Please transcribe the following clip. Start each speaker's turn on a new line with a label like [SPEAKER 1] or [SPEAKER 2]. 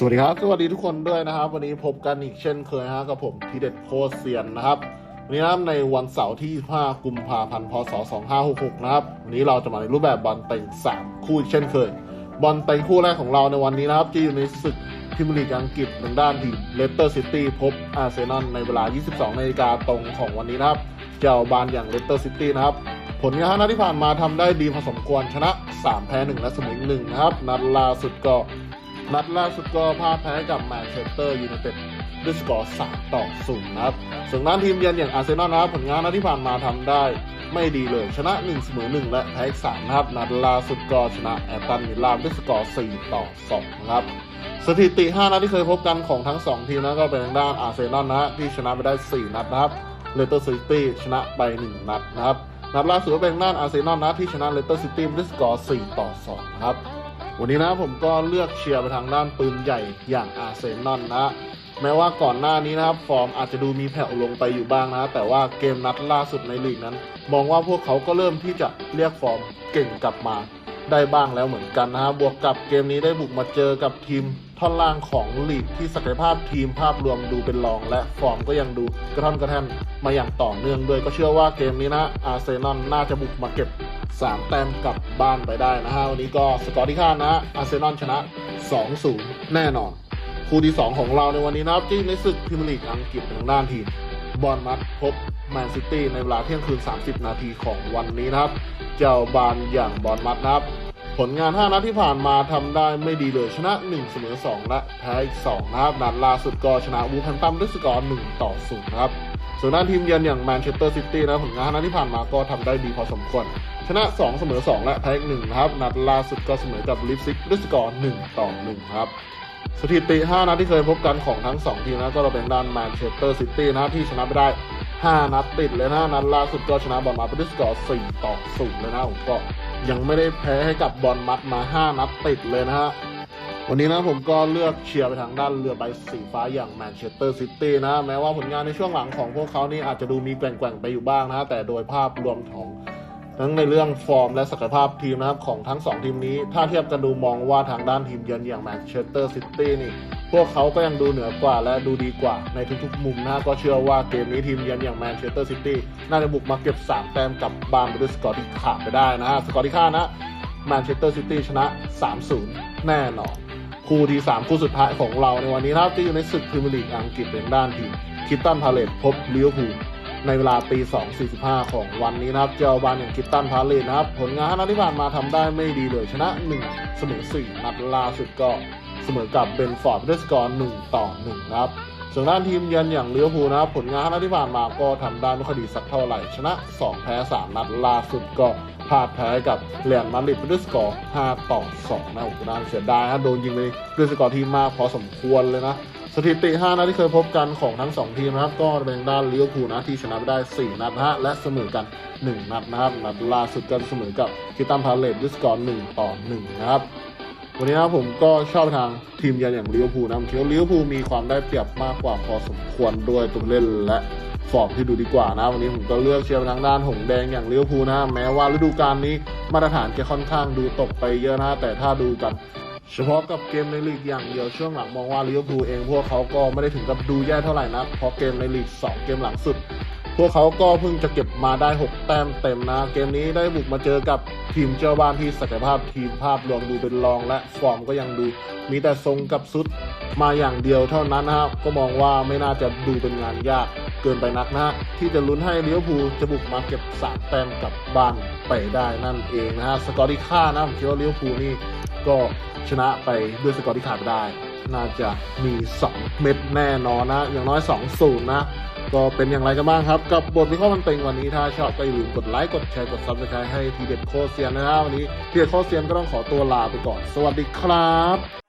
[SPEAKER 1] สวัสดีครับ สวัสดีทุกคนด้วยนะครับ วันนี้พบกันอีกเช่นเคยฮะกับผมทีเด็ดโคเซียนนะครับวันนี้นะในวันเสาร์ที่ 5 กุมภาพันธ์พศ 2566 นะครับวันนี้เราจะมาในรูปแบบบอลเต็ง 3 คู่อีกเช่นเคย บอลเต็งคู่แรกของเราในวันนี้นะครับจะอยู่ในศึกพรีเมียร์ลีกอังกฤษทางด้านทีมเลสเตอร์ซิตี้พบอาร์เซนอลในเวลา 22นาฬิกาตรงของวันนี้นะครับเจ้าบานอย่างเลสเตอร์ซิตี้นะครับผลงานนัดที่ผ่านมาทำได้ดีพอสมควรชนะ 3 แพ้ 1 และเสมอหนึ่งนะครับนัดล่าสุดก็ นัดล่าสุดก็พ่ายแพ้กับแมนเชสเตอร์ยูไนเต็ดด้วยสกอร์3ต่อ0นะครับส่วนด้านทีมเยือนอย่างอาร์เซนอลนะครับผลงานนัดที่ผ่านมาทำได้ไม่ดีเลย ชนะ1เสมอ1และแพ้อีก3นะครับนัดล่าสุดก็ชนะแอตตันมิลานด้วยสกอร์4ต่อ2นะครับสถิติ 5 นัดที่เคยพบกันของทั้ง 2 ทีมนะก็เป็นทางด้านอาร์เซนอลนะที่ชนะไปได้ 4 นัดนะครับเลสเตอร์ซิตี้ชนะไป 1 นัดนะครับนัดล่าสุดก็เป็นทางด้านอาร์เซนอลนะที่ชนะเลสเตอร์ซิตี้ด้วยสกอร์4ต่อ2นะครับ วันนี้นะผมก็เลือกเชียร์ไปทางด้านปืนใหญ่อย่างอาร์เซนอลนะแม้ว่าก่อนหน้านี้นะครับ ฟอร์มอาจจะดูมีแผ่วลงไปอยู่บ้างนะ แต่ว่าเกมนัดล่าสุดในลีกนั้น มองว่าพวกเขาก็เริ่มที่จะเรียกฟอร์มเก่งกลับมาได้บ้างแล้วเหมือนกันนะฮะบวกกับเกมนี้ได้บุกมาเจอกับทีมท่อนล่างของลีกที่ศักยภาพทีมภาพรวมดูเป็นรอง และฟอร์มก็ยังดูกระท่อนกระแท่นมาอย่างต่อเนื่องด้วยก็เชื่อว่าเกมนี้นะอาร์เซนอลน่าจะบุกมาเก็บ 3 แต้มกลับบ้านไปได้นะฮะ วันนี้ก็สกอร์ที่คาดนะอาร์เซนอลชนะ 2-0 แน่นอน คู่ที่ 2 ของเราในวันนี้นะครับที่ในศึกพรีเมียร์ลีกอังกฤษทางด้านทีมบอลมัดพบแมนซิตี้ในเวลาเที่ยงคืน 30 นาทีของวันนี้นะครับ เจ้าบานอย่างบอลมัดนะครับ ผลงาน 5 นัดที่ผ่านมาทำได้ไม่ดีเลยชนะ 1 เสมอ 2 และแพ้อีก 2 นะครับ นัดล่าสุดก็ชนะวูแฮมตันด้วยสกอร์ 1 ต่อ 0 นะครับ ส่วนด้านทีมเยือนอย่างแมนเชสเตอร์ซิตี้นะผลงาน 5 นัดที่ผ่านมาก็ทำได้ดีพอสมควร ชนะ 2 เสมอ2และแพ้อีก1นะครับนัดล่าสุดก็เสมอกับลิฟซิกด้วยสกอร์1ต่อ1ครับสถิติ 5 นัดที่เคยพบกันของทั้ง 2 ทีมนะก็เราเป็นด้านแมนเชสเตอร์ซิตี้นะที่ชนะไปได้ 5 นัดติดเลยนะนัดล่าสุดก็ชนะบอลมาไปด้วยสกอร์4ต่อ0เลยนะผมก็ยังไม่ได้แพ้ให้กับบอลมัดมา 5 นัดติดเลยนะฮะวันนี้นะผมก็เลือกเชียร์ไปทางด้านเรือใบสีฟ้าอย่างแมนเชสเตอร์ซิตี้นะ แม้ว่าผลงานในช่วงหลังของพวกเขานี่อาจจะดูมีแกว่งๆไปอยู่บ้างนะ แต่โดยภาพรวมของ ทั้งในเรื่องฟอร์มและศักยภาพทีมนะครับของทั้ง 2 ทีมนี้ ถ้าเทียบกันดูมองว่าทางด้านทีมเยือนอย่างแมนเชสเตอร์ซิตี้นี่ พวกเขาก็ยังดูเหนือกว่าและดูดีกว่าในทุกๆมุมนะก็เชื่อว่าเกมนี้ทีมเยือนอย่างแมนเชสเตอร์ซิตี้น่าจะบุกมาเก็บ 3 แต้มกับบานไปด้วยสกอร์ที่ขาดไปได้นะฮะสกอร์ที่คาดนะแมนเชสเตอร์ซิตี้ชนะ 3-0 แน่นอนคู่ที่ 3 คู่สุดท้ายของเราในวันนี้นะครับที่อยู่ในศึกพรีเมียร์ลีกอังกฤษเป็นด้านทีมคิตตันพาเลตพบลิเวอร์พูล ในเวลาตี2.45 ของวันนี้นะครับ เจ้าบ้านอย่างคิตตันพาเลตนะครับ ผลงานนัดที่ผ่านมาทำได้ไม่ดีเลยชนะ 1 เสมอ 4 นัดล่าสุดก็เสมอกับเบนฟอร์ดด้วยสกอร์1ต่อ1นะครับส่วนด้านทีมเยือนอย่างลิเวอร์พูลนะครับ ผลงานนัดที่ผ่านมาก็ทำได้ไม่ค่อยดีสักเท่าไหร่ ชนะ 2 แพ้ 3 นัดล่าสุดก็พลาดแพ้กับเรียลมาดริดด้วยสกอร์5ต่อ2นะโอ้โหน่าเสียดายฮะโดนยิงไปด้วยสกอร์ที่มากพอสมควรเลยนะ ถิติ 5 นัดที่เคยพบกันของทั้ง 2 ทีมนะครับ ก็เป็นด้านลิเวอร์พูลนะที่ชนะไปได้ 4 นัดนะฮะและเสมอกัน 1 นัดนะครับนัดล่าสุดก็เสมอกับคิตันพาเลตด้วยสกอร์1ต่อ1นะครับวันนี้นะผมก็ชอบทางทีมเยือนอย่างลิเวอร์พูลนะผมคิดว่าลิเวอร์พูลมีความได้เปรียบมากกว่าพอสมควรด้วยตัวเล่นและฟอร์มที่ดูดีกว่านะ วันนี้ผมก็เลือกเชียร์ทางด้านหงแดงอย่างลิเวอร์พูลนะ แม้ว่าฤดูกาลนี้มาตรฐานจะค่อนข้างดูตกไปเยอะนะ แต่ถ้าดูกัน เฉพาะกับเกมในลีกอย่างเดียวช่วงหลังมองว่าลิเวอร์พูลเองพวกเขาก็ไม่ได้ถึงกับดูแย่เท่าไหร่นะเพราะเกมในลีก 2 เกมหลังสุด พวกเขาก็เพิ่งจะเก็บมาได้ 6 แต้มเต็มนะ เกมนี้ได้บุกมาเจอกับทีมเจ้าบ้านที่ศักยภาพทีมภาพรวมดูเป็นรองและฟอร์มก็ยังดู มีแต่ทรงกับซุดมาอย่างเดียวเท่านั้นนะครับก็มองว่าไม่น่าจะดูเป็นงานยากเกินไปนักนะ ที่จะลุ้นให้ลิเวอร์พูลจะบุกมาเก็บ3แต้มกลับบ้านไปได้นั่นเองนะฮะสกอร์ที่ค่านะผมคิดว่าลิเวอร์พูลนี่ ก็ชนะไปด้วยสกอร์ที่ขาดไม่ได้ น่าจะมี 2 เม็ดแน่นอนนะ อย่างน้อย2 0นนะ ก็เป็นอย่างไรกันบ้างครับ กับบทวิเคราะห์มันเต็งวันนี้ ถ้าชอบก็อย่าลืมกดไลค์ กดแชร์ กดซับสไครต์ให้ทีเด็ดโคเซียนนะครับวันนี้ทีเด็ดโคเซียนก็ต้องขอตัวลาไปก่อน สวัสดีครับ